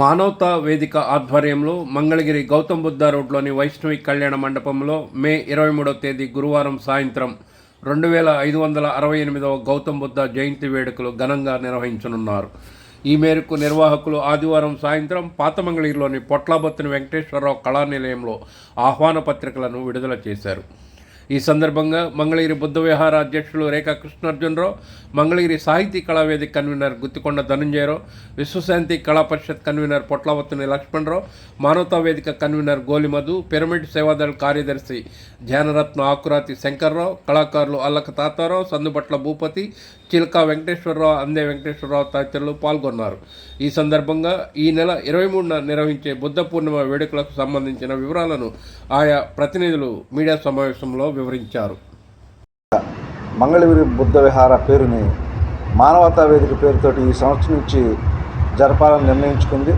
మానవతా వేదిక ఆధ్వర్యంలో మంగళగిరి గౌతమ్ బుద్ధ రోడ్లోని వైష్ణవి కళ్యాణ మండపంలో మే ఇరవై మూడవ తేదీ గురువారం సాయంత్రం రెండు వేల ఐదు వందల అరవై ఎనిమిదవ గౌతమ్ బుద్ధ జయంతి వేడుకలు ఘనంగా నిర్వహించనున్నారు. ఈ మేరకు నిర్వాహకులు ఆదివారం సాయంత్రం పాతమంగళగిరిలోని మంగళగిరిలోని వెంకటేశ్వరరావు కళానిలయంలో ఆహ్వాన పత్రికలను విడుదల చేశారు. ఈ సందర్భంగా మంగళగిరి బుద్ధ విహార అధ్యక్షులు రేఖా కృష్ణార్జునరావు మంగళగిరి సాహితీ కళావేదిక కన్వీనర్ గుత్తికొండ ధనుంజయరావు విశ్వశాంతి కళా పరిషత్ కన్వీనర్ పొట్లవత్తుని లక్ష్మణరావు మానవతా వేదిక కన్వీనర్ గోలిమధు పిరమిడ్ సేవాదళ కార్యదర్శి ధ్యానరత్న ఆకురాతి శంకర్రావు కళాకారులు అల్లక తాతారావు సందుబట్ల భూపతి చిలక వెంకటేశ్వరరావు అందే వెంకటేశ్వరరావు తదితరులు పాల్గొన్నారు. ఈ సందర్భంగా ఈ నెల ఇరవై మూడున నిర్వహించే బుద్ధ పూర్ణిమ వేడుకలకు సంబంధించిన వివరాలను ఆయా ప్రతినిధులు మీడియా సమావేశంలో వివరించారు. మంగళగిరి బుద్ధ విహార పేరుని మానవతా వేదిక పేరుతోటి ఈ సంవత్సరం నుంచి జరపాలని నిర్ణయించుకుంది.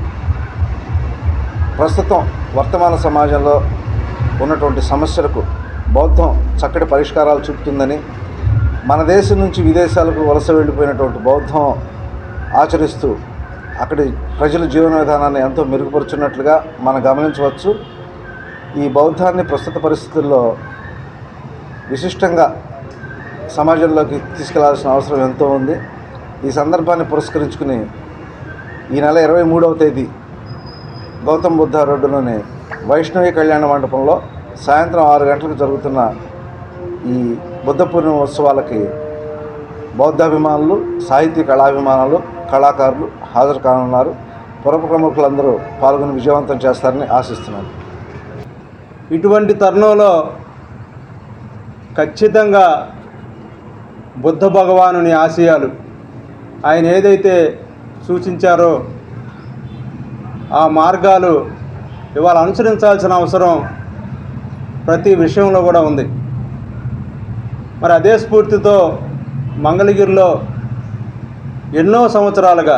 ప్రస్తుతం వర్తమాన సమాజంలో ఉన్నటువంటి సమస్యలకు బౌద్ధం చక్కటి పరిష్కారాలు చూపుతుందని మన దేశం నుంచి విదేశాలకు వలస వెళ్ళిపోయినటువంటి బౌద్ధం ఆచరిస్తూ అక్కడి ప్రజల జీవన విధానాన్ని ఎంతో మెరుగుపరుచున్నట్లుగా మనం గమనించవచ్చు. ఈ బౌద్ధాన్ని ప్రస్తుత పరిస్థితుల్లో విశిష్టంగా సమాజంలోకి తీసుకెళ్ళాల్సిన అవసరం ఎంతో ఉంది. ఈ సందర్భాన్ని పురస్కరించుకుని ఈ నెల ఇరవై మూడవ తేదీ గౌతమ్ బుద్ధ రోడ్డులోని వైష్ణవి కళ్యాణ మండపంలో సాయంత్రం ఆరు గంటలకు జరుగుతున్న ఈ బుద్ధ పూర్ణిమ ఉత్సవాలకి బౌద్ధాభిమానులు సాహిత్య కళాభిమానులు కళాకారులు హాజరు కానున్నారు. పుర ప్రముఖులందరూ పాల్గొని విజయవంతం చేస్తారని ఆశిస్తున్నాను. ఇటువంటి తరుణంలో ఖచ్చితంగా బుద్ధ భగవానుని ఆశయాలు ఆయన ఏదైతే సూచించారో ఆ మార్గాలు ఇవాళ అనుసరించాల్సిన అవసరం ప్రతి విషయంలో కూడా ఉంది. మరి అదే స్ఫూర్తితో మంగళగిరిలో ఎన్నో సంవత్సరాలుగా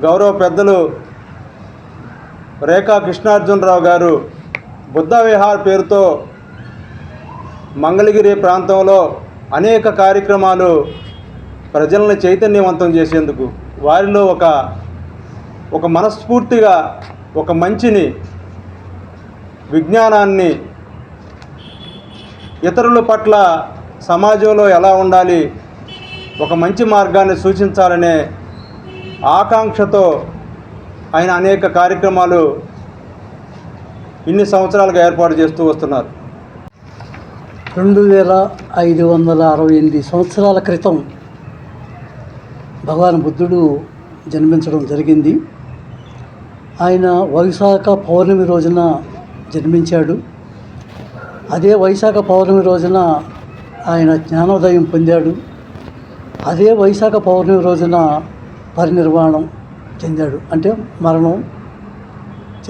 గౌరవ పెద్దలు రేఖా కృష్ణార్జునరావు గారు బుద్ధ విహార్ పేరుతో మంగళగిరి ప్రాంతంలో అనేక కార్యక్రమాలు ప్రజలను చైతన్యవంతం చేసేందుకు వారిలో ఒక ఒక మనస్ఫూర్తిగా ఒక మంచిని విజ్ఞానాన్ని ఇతరుల పట్ల సమాజంలో ఎలా ఉండాలి ఒక మంచి మార్గాన్ని సూచించాలనే ఆకాంక్షతో ఆయన అనేక కార్యక్రమాలు ఇన్ని సంవత్సరాలుగా ఏర్పాటు చేస్తూ వస్తున్నారు. రెండు వేల ఐదు వందల అరవై ఎనిమిది సంవత్సరాల క్రితం భగవాన్ బుద్ధుడు జన్మించడం జరిగింది. ఆయన వైశాఖ పౌర్ణమి రోజున జన్మించాడు. అదే వైశాఖ పౌర్ణమి రోజున ఆయన జ్ఞానోదయం పొందాడు. అదే వైశాఖ పౌర్ణమి రోజున పరినిర్వాణం చెందాడు అంటే మరణం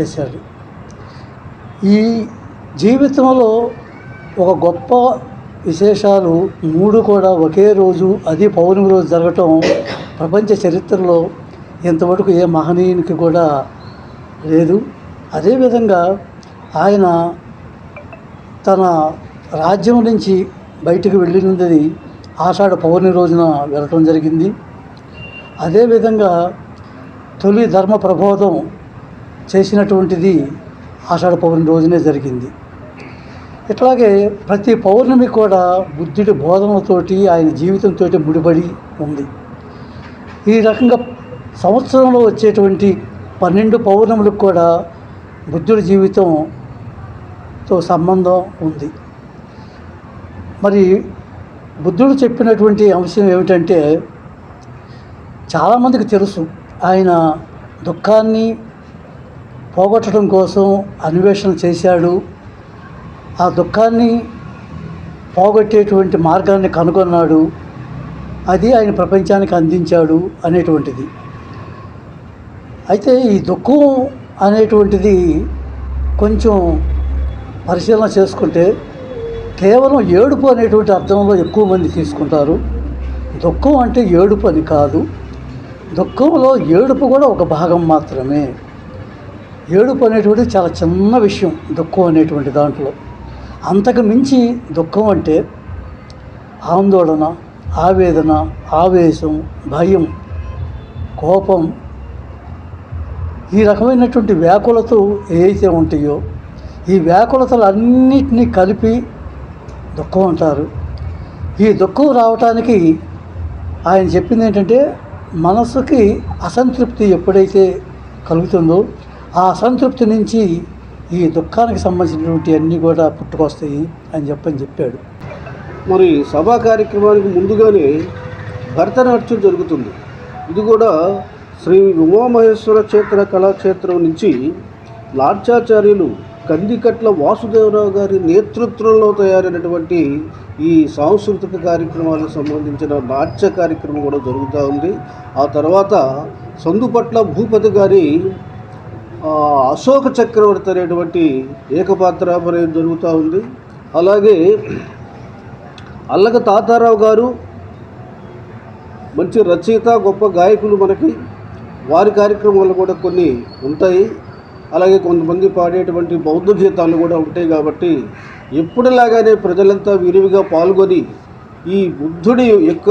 చేశాడు. ఈ జీవితంలో ఒక గొప్ప విశేషాలు మూడు కూడా ఒకే రోజు అది పౌర్ణమి రోజు జరగటం ప్రపంచ చరిత్రలో ఇంతవరకు ఏ మహనీయునికి కూడా లేదు. అదేవిధంగా ఆయన తన రాజ్యం నుంచి బయటకు వెళ్ళినది ఆషాఢ పౌర్ణమి రోజున వెళ్ళటం జరిగింది. అదేవిధంగా తొలి ధర్మ ప్రబోధం చేసినటువంటిది ఆషాఢ పౌర్ణమి రోజునే జరిగింది. ఇట్లాగే ప్రతి పౌర్ణమి కూడా బుద్ధుడి బోధనలతోటి ఆయన జీవితంతో ముడిపడి ఉంది. ఈ రకంగా సంవత్సరంలో వచ్చేటువంటి పన్నెండు పౌర్ణములకు కూడా బుద్ధుడి జీవితంతో సంబంధం ఉంది. మరి బుద్ధుడు చెప్పినటువంటి అంశం ఏమిటంటే చాలామందికి తెలుసు ఆయన దుఃఖాన్ని పోగొట్టడం కోసం అన్వేషణ చేశాడు ఆ దుఃఖాన్ని పోగొట్టేటువంటి మార్గాన్ని కనుగొన్నాడు. అది ఆయన ప్రపంచానికి అందించాడు అనేటువంటిది. అయితే ఈ దుఃఖం అనేటువంటిది కొంచెం పరిశీలన చేసుకుంటే కేవలం ఏడుపు అనేటువంటి అర్థంలో ఎక్కువ మంది తీసుకుంటారు. దుఃఖం అంటే ఏడుపు అని కాదు. దుఃఖంలో ఏడుపు కూడా ఒక భాగం మాత్రమే. ఏడుపు అనేటువంటిది చాలా చిన్న విషయం. దుఃఖం అనేటువంటి దాంట్లో. అంతకు మించి దుఃఖం అంటే ఆందోళన ఆవేదన ఆవేశం భయం కోపం ఈ రకమైనటువంటి వ్యాకులతలు ఏవైతే ఉంటాయో ఈ వ్యాకులతలన్నిటినీ కలిపి దుఃఖం అంటారు. ఈ దుఃఖం రావటానికి ఆయన చెప్పింది ఏంటంటే మనసుకి అసంతృప్తి ఎప్పుడైతే కలుగుతుందో ఆ అసంతృప్తి నుంచి ఈ దుఃఖానికి సంబంధించినటువంటి అన్నీ కూడా పుట్టుకొస్తాయి అని చెప్పని చెప్పాడు. మరి సభా కార్యక్రమానికి ముందుగానే భరతనాట్యం జరుగుతుంది. ఇది కూడా శ్రీ ఉమామహేశ్వర క్షేత్ర కళాక్షేత్రం నుంచి నాట్యాచార్యులు కందికట్ల వాసుదేవరావు గారి నేతృత్వంలో తయారైనటువంటి ఈ సాంస్కృతిక కార్యక్రమాలకు సంబంధించిన నాట్య కార్యక్రమం కూడా జరుగుతూ ఉంది. ఆ తర్వాత సందుపట్ల భూపతి గారి అశోక చక్రవర్తి అనేటువంటి ఏకపాత్రాపరయం జరుగుతూ ఉంది. అలాగే అల్లక తాతారావు గారు మంచి రచయిత గొప్ప గాయకులు మనకి. వారి కార్యక్రమాలు కూడా కొన్ని ఉంటాయి. అలాగే కొంతమంది పాడేటువంటి బౌద్ధ గీతాలు కూడా ఉంటాయి కాబట్టి ఎప్పుడులాగానే ప్రజలంతా విరివిగా పాల్గొని ఈ బుద్ధుడి యొక్క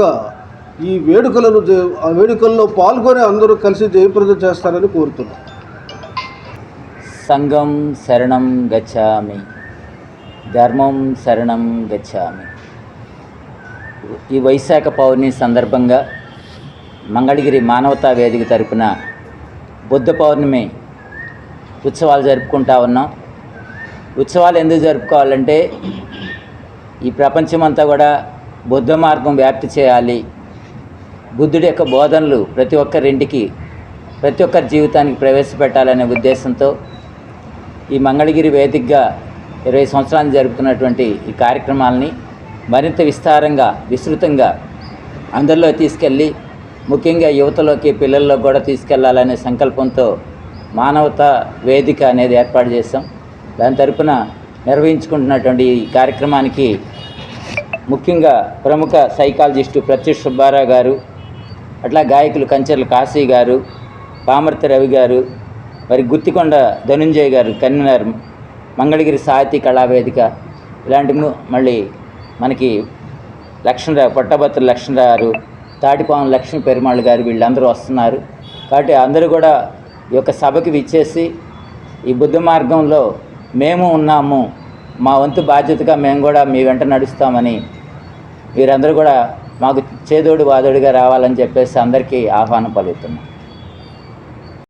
ఈ వేడుకలను ఆ వేడుకల్లో పాల్గొని అందరూ కలిసి జయప్రదం చేస్తారని కోరుతున్నాను సంఘం శరణం గచ్చామి ధర్మం శరణం గచ్చామి. ఈ వైశాఖ పౌర్ణమి సందర్భంగా మంగళగిరి మానవతా వేదిక తరపున బుద్ధ పౌర్ణమి ఉత్సవాలు జరుపుకుంటా ఉన్నాం. ఉత్సవాలు ఎందుకు జరుపుకోవాలంటే ఈ ప్రపంచమంతా కూడా బుద్ధ మార్గం వ్యాప్తి చేయాలి. బుద్ధుడి యొక్క బోధనలు ప్రతి ఒక్కరింటికి ప్రతి ఒక్కరి జీవితానికి ప్రవేశపెట్టాలనే ఉద్దేశంతో ఈ మంగళగిరి వేదికగా ఇరవై సంవత్సరాలు జరుపుతున్నటువంటి ఈ కార్యక్రమాలని మరింత విస్తారంగా విస్తృతంగా అందరిలో తీసుకెళ్ళి ముఖ్యంగా యువతలోకి పిల్లల్లో కూడా తీసుకెళ్ళాలనే సంకల్పంతో మానవత వేదిక అనేది ఏర్పాటు చేశాం. దాని తరపున నిర్వహించుకుంటున్నటువంటి ఈ కార్యక్రమానికి ముఖ్యంగా ప్రముఖ సైకాలజిస్టు ప్రత్యుష్ సుబ్బారావు గారు అట్లా గాయకులు కంచెర్ల కాశీ గారు పామర్తి రవి గారు మరి గుత్తికొండ ధనుంజయ్ గారు కన్వీనర్ మంగళగిరి సాహితీ కళావేదిక ఇలాంటి మళ్ళీ మనకి లక్ష్మణరావు పట్టభద్ర లక్ష్మణరావు గారు తాటిపాము లక్ష్మీ పెరుమాళ్ గారు వీళ్ళందరూ వస్తున్నారు. కాబట్టి అందరూ కూడా ఈ యొక్క సభకి విచ్చేసి ఈ బుద్ధ మార్గంలో మేము ఉన్నాము మా వంతు బాధ్యతగా మేము కూడా మీ వెంట నడుస్తామని మీరందరూ కూడా మాకు చేదోడు వాదోడిగా రావాలని చెప్పేసి అందరికీ ఆహ్వానం పలుకుతున్నాం.